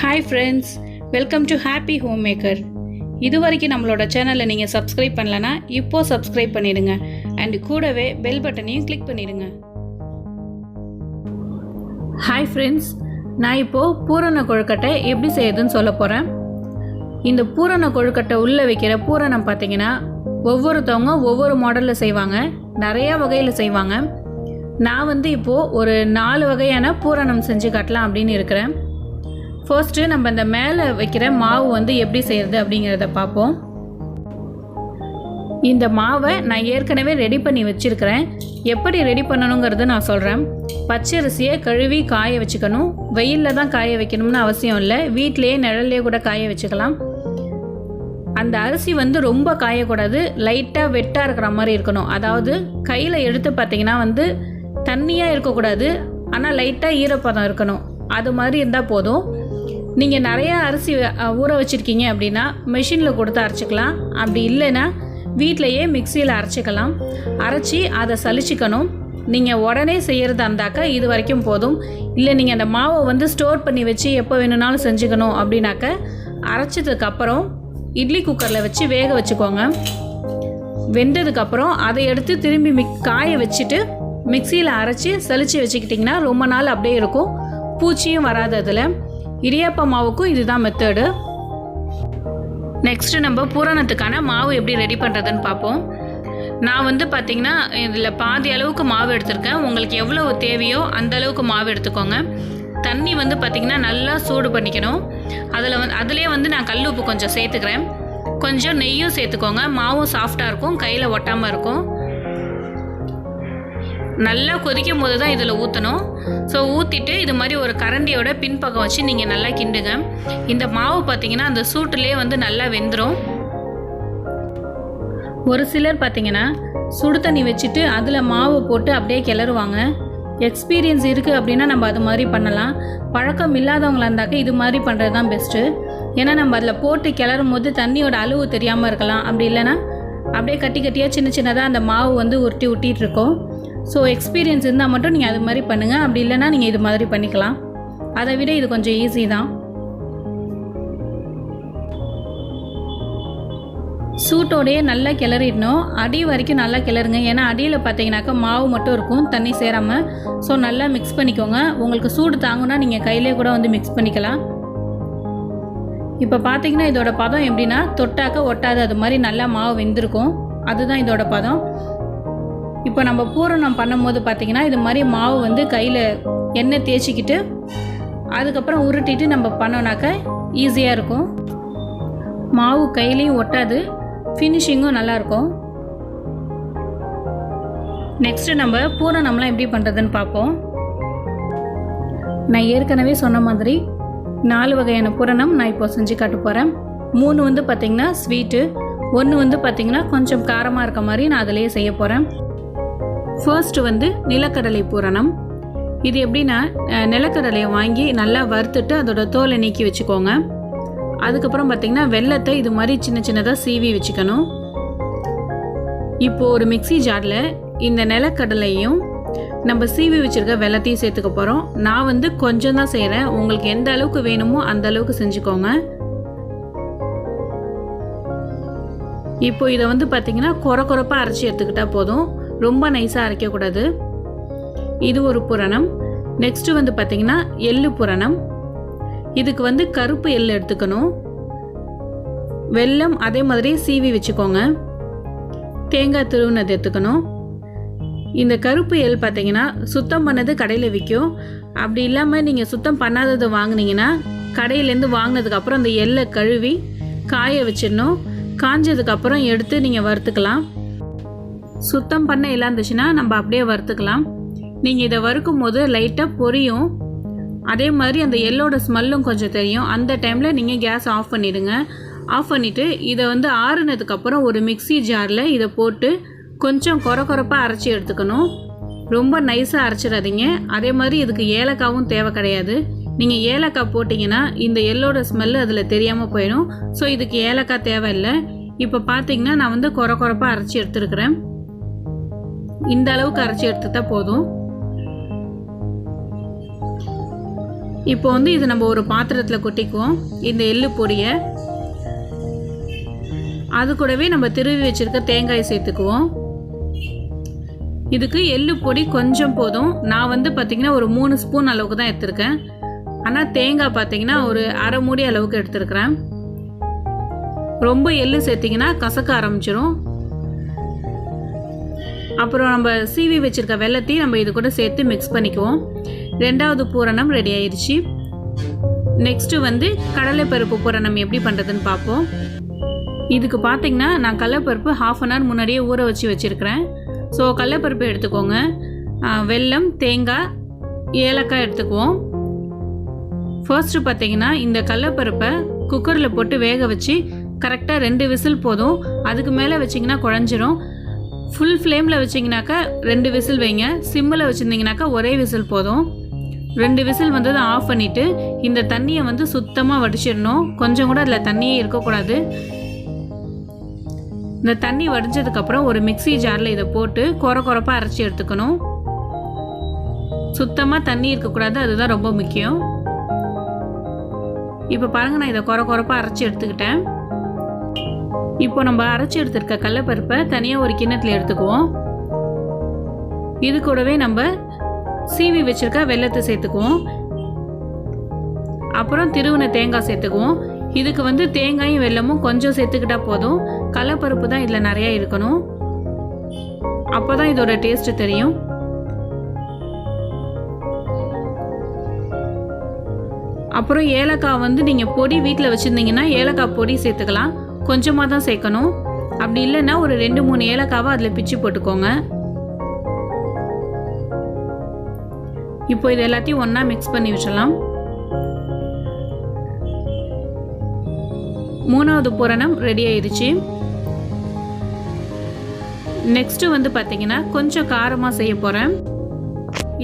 Hi friends welcome to happy home maker இது வரைக்கும் நம்மளோட சேனலை நீங்கள் சப்ஸ்கிரைப் பண்ணலனா இப்போது சப்ஸ்கிரைப் பண்ணிடுங்க. அண்ட் கூடவே பெல் பட்டனையும் கிளிக் பண்ணிடுங்க. ஹாய் ஃப்ரெண்ட்ஸ் நான் இப்போது பூரண கொழுக்கட்டை எப்படி செய்யுதுன்னு சொல்ல போகிறேன் இந்த பூரண கொழுக்கட்டை உள்ளே வைக்கிற பூரணம் பார்த்தீங்கன்னா ஒவ்வொருத்தவங்க ஒவ்வொரு மாடலில் செய்வாங்க. நிறையா வகையில் செய்வாங்க. நான் வந்து இப்போது ஒரு நாலு வகையான பூரணம் செஞ்சு காட்டலாம் அப்படின்னு இருக்கிறேன். ஃபர்ஸ்ட்டு நம்ம இந்த மேலே வைக்கிற மாவு வந்து எப்படி செய்கிறது அப்படிங்கிறத பார்ப்போம். இந்த மாவை நான் ஏற்கனவே ரெடி பண்ணி வச்சுருக்கிறேன். எப்படி ரெடி பண்ணணுங்கிறது நான் சொல்கிறேன் பச்சரிசியை கழுவி காய வச்சுக்கணும். வெயிலில் தான் காய வைக்கணும்னு அவசியம் இல்லை. வீட்டிலேயே நிழல்லையே கூட காய வச்சுக்கலாம். அந்த அரிசி வந்து ரொம்ப காயக்கூடாது. லைட்டாக வெட்டாக இருக்கிற மாதிரி இருக்கணும். அதாவது கையில் எடுத்து பார்த்தீங்கன்னா வந்து தண்ணியாக இருக்கக்கூடாது. ஆனால் லைட்டாக ஈரப்பதம் இருக்கணும். அது மாதிரி இருந்தால் போதும். நீங்கள் நிறையா அரிசி ஊற வச்சுருக்கீங்க அப்படின்னா மிஷினில் கொடுத்து அரைச்சிக்கலாம். அப்படி இல்லைன்னா வீட்டிலையே மிக்சியில் அரைச்சிக்கலாம். அரைச்சி அதை சலிச்சிக்கணும் நீங்கள் உடனே செய்கிறதா இருந்தாக்கா இது வரைக்கும் போதும். இல்லை நீங்கள் அந்த மாவை வந்து ஸ்டோர் பண்ணி வச்சு எப்போ வேணும்னாலும் செஞ்சுக்கணும் அப்படின்னாக்க அரைச்சதுக்கப்புறம் இட்லி குக்கரில் வச்சு வேக வச்சுக்கோங்க. வெந்ததுக்கப்புறம் அதை எடுத்து திரும்பி மிக் காய வச்சுட்டு மிக்சியில் அரைச்சி சலித்து வச்சுக்கிட்டிங்கன்னா ரொம்ப நாள் அப்படியே இருக்கும். பூச்சியும் வராது அதில். இடியாப்ப மாவுக்கும் இதுதான் மெத்தடு நெக்ஸ்ட்டு நம்ம பூரணத்துக்கான மாவு எப்படி ரெடி பண்ணுறதுன்னு பார்ப்போம். நான் வந்து பார்த்திங்கன்னா இதில் பாதி அளவுக்கு மாவு எடுத்திருக்கேன். உங்களுக்கு எவ்வளோ தேவையோ அந்த அளவுக்கு மாவு எடுத்துக்கோங்க. தண்ணி வந்து பார்த்திங்கன்னா நல்லா சூடு பண்ணிக்கணும். அதில் வந்து அதிலே வந்து நான் கல் உப்பு கொஞ்சம் சேர்த்துக்கிறேன். கொஞ்சம் நெய்யும் சேர்த்துக்கோங்க. மாவும் சாஃப்டாக இருக்கும். கையில் ஒட்டாமல் இருக்கும். நல்லா கொதிக்கும் போது தான் இதில் ஊற்றணும் ஸோ ஊற்றிட்டு இது மாதிரி ஒரு கரண்டியோட பின்பக்கம் வச்சு நீங்கள் நல்லா கிண்டுங்க. இந்த மாவு பார்த்தீங்கன்னா அந்த சூட்டுலேயே வந்து நல்லா வெந்துடும் ஒரு சிலர் பார்த்தீங்கன்னா சுடு தண்ணி வச்சுட்டு அதில் மாவு போட்டு அப்படியே கிளறுவாங்க. எக்ஸ்பீரியன்ஸ் இருக்குது அப்படின்னா நம்ம அது மாதிரி பண்ணலாம். பழக்கம் இல்லாதவங்களா இருந்தாக்க இது மாதிரி பண்ணுறது தான் பெஸ்ட்டு ஏன்னா நம்ம அதில் போட்டு கிளறும் போது தண்ணியோட அளவு தெரியாமல் இருக்கலாம். அப்படி இல்லைன்னா அப்படியே கட்டி கட்டியாக சின்ன சின்னதாக அந்த மாவு வந்து உருட்டி உருட்டிட்டு இருக்கோம். ஸோ எக்ஸ்பீரியன்ஸ் இருந்தால் மட்டும் நீங்கள் அது மாதிரி பண்ணுங்கள் அப்படி இல்லைன்னா நீங்கள் இது மாதிரி பண்ணிக்கலாம். அதை விட இது கொஞ்சம் ஈஸி தான். சூட்டோடையே நல்லா கிளறிடணும். அடி வரைக்கும் நல்லா கிளறுங்க. ஏன்னா அடியில் பார்த்தீங்கன்னாக்கா மாவு மட்டும் இருக்கும். தண்ணி சேராமல் ஸோ நல்லா மிக்ஸ் பண்ணிக்கோங்க. உங்களுக்கு சூடு தாங்குனா நீங்கள் கையிலே கூட வந்து மிக்ஸ் பண்ணிக்கலாம். இப்போ பார்த்தீங்கன்னா இதோட பதம் எப்படின்னா தொட்டாக்க ஒட்டாது. அது மாதிரி நல்லா மாவு வெந்திருக்கும். அதுதான் இதோட பதம். இப்போ நம்ம பூரணம் பண்ணும்போது பார்த்திங்கன்னா இது மாதிரி மாவு வந்து கையில் எண்ணெய் தேய்ச்சிக்கிட்டு அதுக்கப்புறம் உருட்டிட்டு நம்ம பண்ணோன்னாக்க ஈஸியாக இருக்கும். மாவு கையிலையும் ஒட்டாது ஃபினிஷிங்கும் நல்லாயிருக்கும் நெக்ஸ்ட்டு நம்ம பூரணம்லாம் எப்படி பண்ணுறதுன்னு பார்ப்போம். நான் ஏற்கனவே சொன்ன மாதிரி நாலு வகையான பூரணம் நான் இப்போ செஞ்சு காட்ட போகிறேன் மூணு வந்து பார்த்திங்கன்னா ஸ்வீட்டு ஒன்று வந்து பார்த்திங்கன்னா கொஞ்சம் காரமாக இருக்க மாதிரி நான் அதிலேயே செய்ய போகிறேன் ஃபர்ஸ்ட் வந்து நிலக்கடலை பூரணம். இது எப்படின்னா நிலக்கடலையை வாங்கி நல்லா வறுத்துட்டு அதோட தோலை நீக்கி வச்சுக்கோங்க. அதுக்கப்புறம் பார்த்தீங்கன்னா வெள்ளத்தை இது மாதிரி சின்ன சின்னதாக சீவி வச்சுக்கணும். இப்போது ஒரு மிக்ஸி ஜாரில் இந்த நிலக்கடலையும் நம்ம சீவி வச்சுருக்க வெள்ளத்தையும் சேர்த்துக்க போகிறோம் நான் வந்து கொஞ்சம் தான் செய்கிறேன் உங்களுக்கு எந்த அளவுக்கு வேணுமோ அந்த அளவுக்கு செஞ்சுக்கோங்க. இப்போ இதை வந்து பார்த்தீங்கன்னா குறை குறைப்பாக அரைச்சி எடுத்துக்கிட்டால் போதும். ரொம்ப நைஸாக அரைக்கக்கூடாது. இது ஒரு புரணம். நெக்ஸ்ட்டு வந்து பார்த்தீங்கன்னா எள்ளு புரணம். இதுக்கு வந்து கருப்பு எள் எடுத்துக்கணும். வெல்லம் அதே மாதிரி சீவி வச்சுக்கோங்க. தேங்காய் துருவினது எடுத்துக்கணும். இந்த கருப்பு எள் பார்த்தீங்கன்னா சுத்தம் பண்ணது கடையில் விற்கும் அப்படி இல்லாமல் நீங்கள் சுத்தம் பண்ணாததை வாங்கினீங்கன்னா கடையிலேருந்து வாங்கினதுக்கப்புறம் அந்த எள்ளை கழுவி காய வச்சிடணும். காஞ்சதுக்கப்புறம் எடுத்து நீங்கள் வறுத்துக்கலாம். சுத்தம் பண்ண எல்லாம் இருந்துச்சுன்னா நம்ம அப்படியே வறுத்துக்கலாம். நீங்கள் இதை வறுக்கும் போது லைட்டாக பொரியும். அதே மாதிரி அந்த எள்ளோட ஸ்மெல்லும் கொஞ்சம் தெரியும். அந்த டைமில் நீங்கள் கேஸ் ஆஃப் பண்ணிவிடுங்க ஆஃப் பண்ணிவிட்டு இதை வந்து ஆறுனதுக்கப்புறம் ஒரு மிக்ஸி ஜாரில் இதை போட்டு கொஞ்சம் கொர கொரப்பாக அரைச்சி எடுத்துக்கணும். ரொம்ப நைஸாக அரைச்சிடாதீங்க. அதே மாதிரி இதுக்கு ஏலக்காவும் தேவை கிடையாது. நீங்கள் ஏலக்காய் போட்டிங்கன்னா இந்த எள்ளோட ஸ்மெல்லு அதில் தெரியாமல் போயிடும். ஸோ இதுக்கு ஏலக்காய் தேவையில்லை. இப்போ பார்த்தீங்கன்னா நான் வந்து கொர கொரப்பாக அரைச்சி எடுத்துருக்கிறேன். இந்த அளவுக்கு அரைச்சி எடுத்துட்டா போதும். இப்போ வந்து இது நம்ம ஒரு பாத்திரத்தில் கொட்டிக்குவோம். இந்த எள்ளு பொடியை. அது கூடவே நம்ம திருவி வச்சிருக்க தேங்காய் சேர்த்துக்குவோம். இதுக்கு எள்ளு பொடி கொஞ்சம் போதும். நான் வந்து பார்த்திங்கன்னா ஒரு மூணு ஸ்பூன் அளவுக்கு தான் எடுத்திருக்கேன். ஆனால் தேங்காய் பார்த்தீங்கன்னா ஒரு அரை மூடி அளவுக்கு எடுத்துருக்கிறேன். ரொம்ப எள்ளு சேர்த்திங்கன்னா கசக்க ஆரம்பிச்சிரும். அப்புறம் நம்ம சீவி வச்சுருக்க வெள்ளத்தையும் நம்ம இது கூட சேர்த்து மிக்ஸ் பண்ணிக்குவோம். ரெண்டாவது பூரணம் ரெடி ஆயிடுச்சு நெக்ஸ்ட்டு வந்து கடலைப்பருப்பு பூரணம் எப்படி பண்ணுறதுன்னு பார்ப்போம். இதுக்கு பார்த்தீங்கன்னா நான் கடலைப்பருப்பு ஹாஃப் அன் ஹவர் முன்னாடியே ஊற வச்சு வச்சுருக்கிறேன். ஸோ கடலைப்பருப்பு எடுத்துக்கோங்க. வெல்லம் தேங்காய் ஏலக்காய் எடுத்துக்குவோம். ஃபர்ஸ்ட்டு பார்த்தீங்கன்னா இந்த கடலைப்பருப்பை குக்கரில் போட்டு வேக வச்சு கரெக்டாக ரெண்டு விசில் போதும். அதுக்கு மேலே வச்சிங்கன்னா குழஞ்சிரும். ஃபுல் ஃப்ளேமில் வச்சிங்கனாக்கா ரெண்டு விசில் வைங்க. சிம்மில் வச்சுருந்தீங்கனாக்கா ஒரே விசில் போதும். ரெண்டு விசில் வந்ததை ஆஃப் பண்ணிவிட்டு இந்த தண்ணியை வந்து சுத்தமாக வடிச்சிடணும். கொஞ்சம் கூட அதில் தண்ணியே இருக்கக்கூடாது. இந்த தண்ணி வடிஞ்சதுக்கப்புறம் ஒரு மிக்ஸி ஜாரில் இதை போட்டு கொர கொரப்பாக அரைச்சி எடுத்துக்கணும். சுத்தமாக தண்ணி இருக்கக்கூடாது அதுதான் ரொம்ப முக்கியம். இப்போ பாருங்கள் நான் இதை கொர கொரப்பாக அரைச்சி எடுத்துக்கிட்டேன். இப்போ நம்ம அரைச்சி எடுத்திருக்க கடலப்பருப்பை தனியாக ஒரு கிண்ணத்தில் எடுத்துக்குவோம். இது கூடவே நம்ம சீவி வச்சிருக்க வெள்ளத்தை சேர்த்துக்குவோம். அப்புறம் திருவின தேங்காய் சேர்த்துக்குவோம். இதுக்கு வந்து தேங்காயும் வெல்லமும் கொஞ்சம் சேர்த்துக்கிட்டா போதும். கடலப்பருப்பு தான் இதில் நிறையா இருக்கணும். அப்போ தான் இதோட டேஸ்ட்டு தெரியும். அப்புறம் ஏலக்காய் வந்து நீங்கள் பொடி வீட்டில் வச்சுருந்தீங்கன்னா ஏலக்காய் பொடி சேர்த்துக்கலாம். கொஞ்சமாக தான் சேர்க்கணும். அப்படி இல்லைன்னா ஒரு ரெண்டு மூணு ஏலக்காவை அதில் பிச்சு போட்டுக்கோங்க. இப்போ இது எல்லாத்தையும் ஒன்றா மிக்ஸ் பண்ணி வச்சிடலாம். மூணாவது பூரணம் ரெடி ஆயிடுச்சு நெக்ஸ்ட்டு வந்து பார்த்தீங்கன்னா கொஞ்சம் காரமாக செய்ய போகிறேன்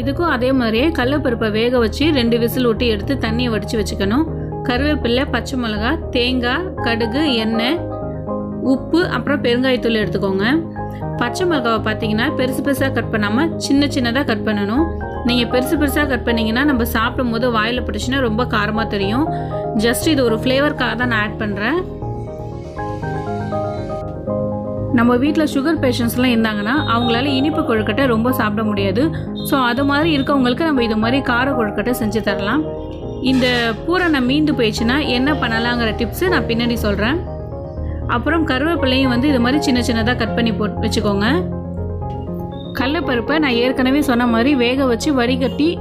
இதுக்கும் அதே மாதிரியே கடலப்பருப்பை வேக வச்சு ரெண்டு விசில் விட்டு எடுத்து தண்ணியை வடித்து வச்சுக்கணும். கருவேப்பிலை பச்சை மிளகா தேங்காய் கடுகு எண்ணெய் உப்பு அப்புறம் பெருங்காயத்தூள் எடுத்துக்கோங்க. பச்சை மிளகாவை பார்த்தீங்கன்னா பெருசு பெருசாக கட் பண்ணாமல் சின்ன சின்னதாக கட் பண்ணணும். நீங்கள் பெருசு பெருசாக கட் பண்ணிங்கன்னா நம்ம சாப்பிடும் போது வாயில் பிடிச்சின்னா ரொம்ப காரமாக தெரியும். ஜஸ்ட் இது ஒரு ஃப்ளேவருக்காக தான் நான் ஆட் பண்ணுறேன் நம்ம வீட்டில் சுகர் பேஷண்ட்ஸ்லாம் இருந்தாங்கன்னா அவங்களால இனிப்பு கொழுக்கட்டை ரொம்ப சாப்பிட முடியாது. ஸோ அது மாதிரி இருக்கவங்களுக்கு நம்ம இது மாதிரி கார கொழுக்கட்டை செஞ்சு தரலாம். இந்த பூரணம் மீந்து போயிடுச்சுன்னா என்ன பண்ணலாங்கிற டிப்ஸு நான் பின்னாடி சொல்கிறேன் அப்புறம் கருவேப்பிலையும் வந்து இது மாதிரி சின்ன சின்னதாக கட் பண்ணி போட்டு வச்சுக்கோங்க. கடலப்பருப்பை நான் ஏற்கனவே சொன்ன மாதிரி வேக வச்சு வடிகட்டி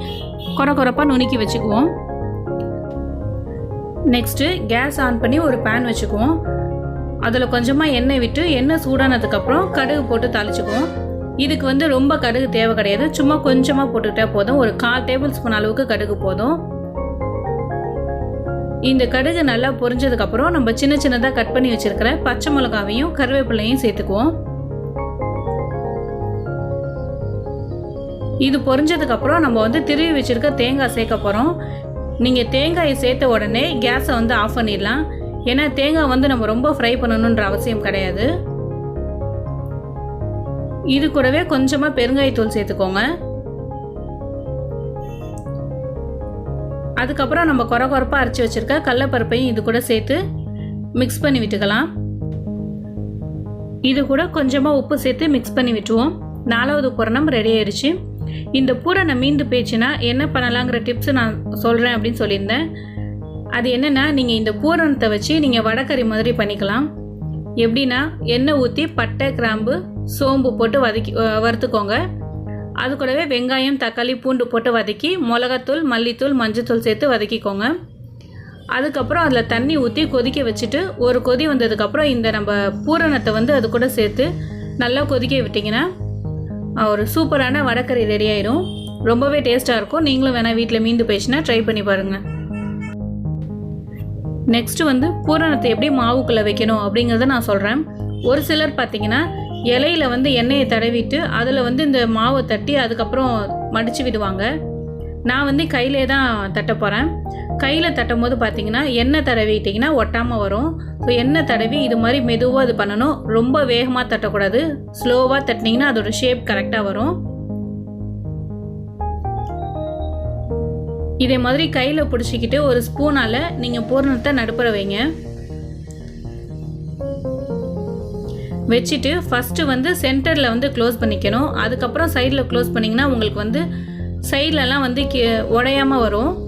கொர கொரப்பாக நுணுக்கி வச்சுக்குவோம். நெக்ஸ்ட்டு கேஸ் ஆன் பண்ணி ஒரு பேன் வச்சுக்குவோம். அதில் கொஞ்சமாக எண்ணெய் விட்டு எண்ணெய் சூடானதுக்கப்புறம் கடுகு போட்டு தாளிச்சுக்குவோம். இதுக்கு வந்து ரொம்ப கடுகு தேவை கிடையாது. சும்மா கொஞ்சமாக போட்டுக்கிட்டால் போதும். ஒரு கால் டேபிள் ஸ்பூன் அளவுக்கு கடுகு போதும். இந்த கடுகு நல்லா பொரிஞ்சதுக்கப்புறம் நம்ம சின்ன சின்னதாக கட் பண்ணி வச்சிருக்கிற பச்சை மிளகாவையும் கருவேப்பிலையும் சேர்த்துக்குவோம். இது பொரிஞ்சதுக்கப்புறம் நம்ம வந்து திருவி வச்சிருக்க தேங்காய் சேர்க்க போகிறோம் நீங்கள் தேங்காயை சேர்த்த உடனே கேஸை வந்து ஆஃப் பண்ணிடலாம். ஏன்னா தேங்காய் வந்து நம்ம ரொம்ப ஃப்ரை பண்ணணுன்ற அவசியம் கிடையாது. இது கூடவே கொஞ்சமாக பெருங்காயத்தூள் சேர்த்துக்கோங்க. அதுக்கப்புறம் நம்ம குறை குறைப்பாக அரைச்சி வச்சுருக்க கடலப்பருப்பையும் இது கூட சேர்த்து மிக்ஸ் பண்ணி விட்டுக்கலாம். இது கூட கொஞ்சமாக உப்பு சேர்த்து மிக்ஸ் பண்ணி விட்டுருவோம். நாலாவது பூரணம் ரெடி ஆயிடுச்சு இந்த பூரணம் மீந்து போயிடுச்சுன்னா என்ன பண்ணலாங்கிற டிப்ஸ் நான் சொல்கிறேன் அப்படின்னு சொல்லியிருந்தேன். அது என்னென்னா நீங்கள் இந்த பூரணத்தை வச்சு நீங்கள் வடக்கறி மாதிரி பண்ணிக்கலாம். எப்படின்னா எண்ணெய் ஊற்றி பட்டை கிராம்பு சோம்பு போட்டு வதக்கி வறுத்துக்கோங்க. அது கூடவே வெங்காயம் தக்காளி பூண்டு போட்டு வதக்கி மிளகாத்தூள் மல்லித்தூள் மஞ்சத்தூள் சேர்த்து வதக்கிக்கோங்க. அதுக்கப்புறம் அதில் தண்ணி ஊற்றி கொதிக்க வச்சுட்டு ஒரு கொதி வந்ததுக்கப்புறம் இந்த நம்ம பூரணத்தை வந்து அது கூட சேர்த்து நல்லா கொதிக்க விட்டிங்கன்னா ஒரு சூப்பரான வடக்கறி ரெடி ஆயிரும். ரொம்பவே டேஸ்ட்டாக இருக்கும். நீங்களும் வேணால் வீட்டில் மீந்து போயிடுச்சுன்னா ட்ரை பண்ணி பாருங்கள் நெக்ஸ்ட்டு வந்து பூரணத்தை எப்படி மாவுக்குள்ளே வைக்கணும் அப்படிங்கிறத நான் சொல்கிறேன் ஒரு சிலர் பார்த்தீங்கன்னா இலையில வந்து எண்ணெயை தடவிட்டு அதில் வந்து இந்த மாவை தட்டி அதுக்கப்புறம் மடித்து விடுவாங்க. நான் வந்து கையிலே தான் தட்ட போகிறேன் கையில் தட்டும் போது பார்த்தீங்கன்னா எண்ணெய் தடவிட்டிங்கன்னா ஒட்டாமல் வரும். ஸோ எண்ணெய் தடவி இது மாதிரி மெதுவாக இது பண்ணணும். ரொம்ப வேகமாக தட்டக்கூடாது. ஸ்லோவாக தட்டினீங்கன்னா அதோட ஷேப் கரெக்டாக வரும். இதே மாதிரி கையில் பிடிச்சிக்கிட்டு ஒரு ஸ்பூனால் நீங்கள் பூரணத்தை நடுப்புற வைங்க. வச்சுட்டு ஃபஸ்ட்டு வந்து சென்டரில் வந்து க்ளோஸ் பண்ணிக்கணும். அதுக்கப்புறம் சைடில் க்ளோஸ் பண்ணிங்கன்னா உங்களுக்கு வந்து சைட்லலாம் வந்து கி உடையாமல் வரும்.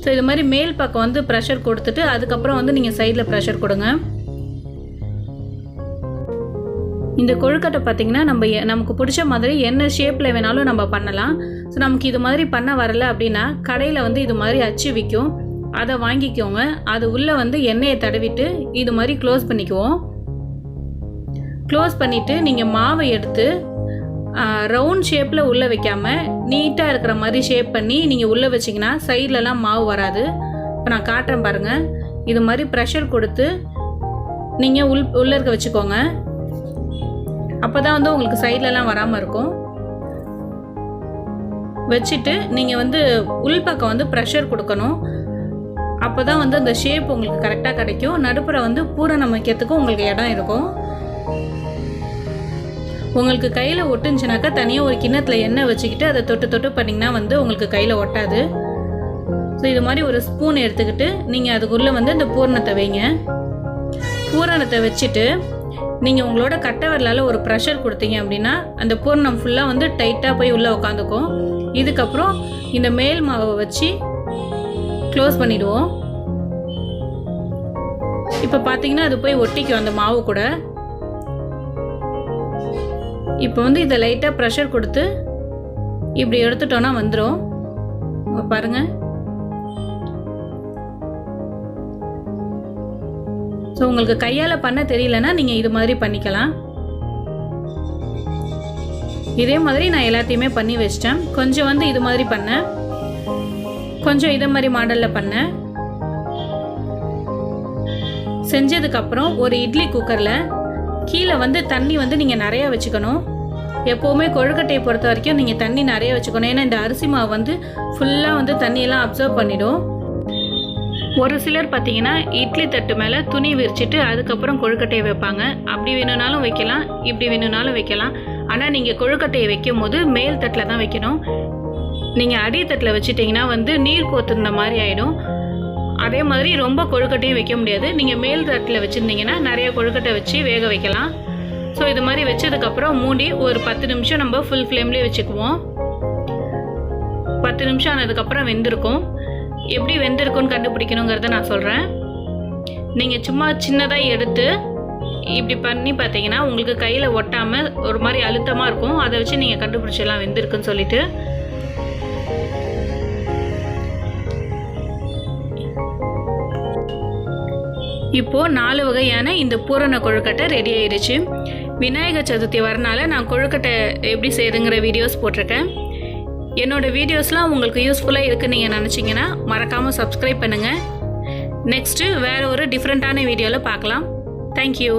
ஸோ இது மாதிரி மேல் பக்கம் வந்து ப்ரெஷர் கொடுத்துட்டு அதுக்கப்புறம் வந்து நீங்கள் சைடில் ப்ரெஷர் கொடுங்க. இந்த கொழுக்கட்டை பார்த்திங்கன்னா நம்ம எ- நமக்கு பிடிச்ச மாதிரி என்ன ஷேப்பில் வேணாலும் நம்ம பண்ணலாம். ஸோ நமக்கு இது மாதிரி பண்ண வரல அப்படின்னா கடையில் வந்து இது மாதிரி அச்சு விற்கும் அதை வாங்கிக்கோங்க. அது உள்ளே வந்து எண்ணெயை தடவிட்டு இது மாதிரி க்ளோஸ் பண்ணிக்குவோம். க்ளோஸ் பண்ணிவிட்டு நீங்கள் மாவை எடுத்து ரவுண்ட் ஷேப்பில் உள்ளே வைக்காமல் நீட்டாக இருக்கிற மாதிரி ஷேப் பண்ணி நீங்கள் உள்ளே வச்சிங்கன்னா சைட்லலாம் மாவு வராது. இப்போ நான் காட்டுறேன் பாருங்கள் இது மாதிரி ப்ரெஷர் கொடுத்து நீங்கள் உள் உள்ளே இருக்க வச்சுக்கோங்க. அப்போ தான் வந்து உங்களுக்கு சைட்லலாம் வராமல் இருக்கும். வச்சுட்டு நீங்கள் வந்து உள்பக்கம் வந்து ப்ரெஷர் கொடுக்கணும். அப்போ தான் வந்து அந்த ஷேப் உங்களுக்கு கரெக்டாக கிடைக்கும். நடுப்புற வந்து பூரணம் வைக்கிறதுக்கும் உங்களுக்கு இடம் இருக்கும். உங்களுக்கு கையில் ஒட்டுச்சுனாக்கா தனியாக ஒரு கிண்ணத்தில் எண்ணெய் வச்சுக்கிட்டு அதை தொட்டு தொட்டு பண்ணிங்கன்னா வந்து உங்களுக்கு கையில் ஒட்டாது. ஸோ இது மாதிரி ஒரு ஸ்பூன் எடுத்துக்கிட்டு நீங்கள் அதுக்குள்ளே வந்து இந்த பூரணத்தை வைங்க. பூரணத்தை வச்சுட்டு நீங்கள் உங்களோட கட்டை ஒரு ப்ரெஷர் கொடுத்தீங்க அப்படின்னா அந்த பூரணம் ஃபுல்லாக வந்து டைட்டாக போய் உள்ளே உட்காந்துக்கும் இதுக்கப்புறம் இந்த மேல் மாவை வச்சு க்ளோஸ் பண்ணிவிடுவோம் இப்போ பார்த்தீங்கன்னா அது போய் ஒட்டிக்கும் அந்த மாவு கூட. இப்போ வந்து இதை லைட்டாக ப்ரெஷர் கொடுத்து இப்படி எடுத்துட்டோன்னா வந்துடும் பாருங்கள் ஸோ உங்களுக்கு கையால் பண்ண தெரியலன்னா நீங்கள் இது மாதிரி பண்ணிக்கலாம். இதே மாதிரி நான் எல்லாத்தையுமே பண்ணி வச்சிட்டேன். கொஞ்சம் வந்து இது மாதிரி பண்ணேன் கொஞ்சம் இதே மாதிரி மாடலில் பண்ணேன் செஞ்சதுக்கப்புறம் ஒரு இட்லி குக்கரில் கீழே வந்து தண்ணி வந்து நீங்கள் நிறையா வச்சுக்கணும். எப்போவுமே கொழுக்கட்டையை பொறுத்த வரைக்கும் நீங்கள் தண்ணி நிறைய வச்சுக்கணும். ஏன்னா இந்த அரிசி மாவு வந்து ஃபுல்லாக வந்து தண்ணியெல்லாம் அப்சர்வ் பண்ணிடும். ஒரு சிலர் பார்த்தீங்கன்னா இட்லி தட்டு மேலே துணி விரிச்சிட்டு அதுக்கப்புறம் கொழுக்கட்டையை வைப்பாங்க. அப்படி வேணும்னாலும் வைக்கலாம் இப்படி வேணும்னாலும் வைக்கலாம். ஆனால் நீங்கள் கொழுக்கட்டையை வைக்கும் போது மேல் தட்டில் தான் வைக்கணும். நீங்கள் அடி தட்டில் வந்து நீர் கோத்துருந்த மாதிரி ஆகிடும் அதே மாதிரி ரொம்ப கொழுக்கட்டையும் வைக்க முடியாது. நீங்கள் மேல் தட்டில் வச்சுருந்தீங்கன்னா நிறைய கொழுக்கட்டை வச்சு வேக வைக்கலாம். ஸோ இது மாதிரி வச்சதுக்கப்புறம் மூடி ஒரு பத்து நிமிஷம் நம்ம ஃபுல் ஃப்ளேம்லேயே வச்சுக்குவோம். பத்து நிமிஷம் ஆனதுக்கப்புறம் வெந்திருக்கும். எப்படி வெந்திருக்கும்னு கண்டுபிடிக்கணுங்கிறத நான் சொல்கிறேன் நீங்கள் சும்மா சின்னதாக எடுத்து இப்படி பண்ணி பார்த்தீங்கன்னா உங்களுக்கு கையில் ஒட்டாமல் ஒரு மாதிரி அழுத்தமாக இருக்கும். அதை வச்சு நீங்கள் கண்டுபிடிச்சிடலாம் வெந்திருக்குன்னு சொல்லிட்டு. இப்போது நாலு வகையான இந்த பூரண கொழுக்கட்டை ரெடி ஆயிடுச்சு விநாயகர் சதுர்த்தி வரனால நான் கொழுக்கட்டை எப்படி செய்யுதுங்கிற வீடியோஸ் போட்டிருக்கேன். என்னோட வீடியோஸ்லாம் உங்களுக்கு யூஸ்ஃபுல்லாக இருக்குன்னு நீங்கள் நினச்சிங்கன்னா மறக்காமல் சப்ஸ்கிரைப் பண்ணுங்கள் நெக்ஸ்ட்டு வேறு ஒரு டிஃப்ரெண்ட்டான வீடியோவில் பார்க்கலாம். தேங்க்யூ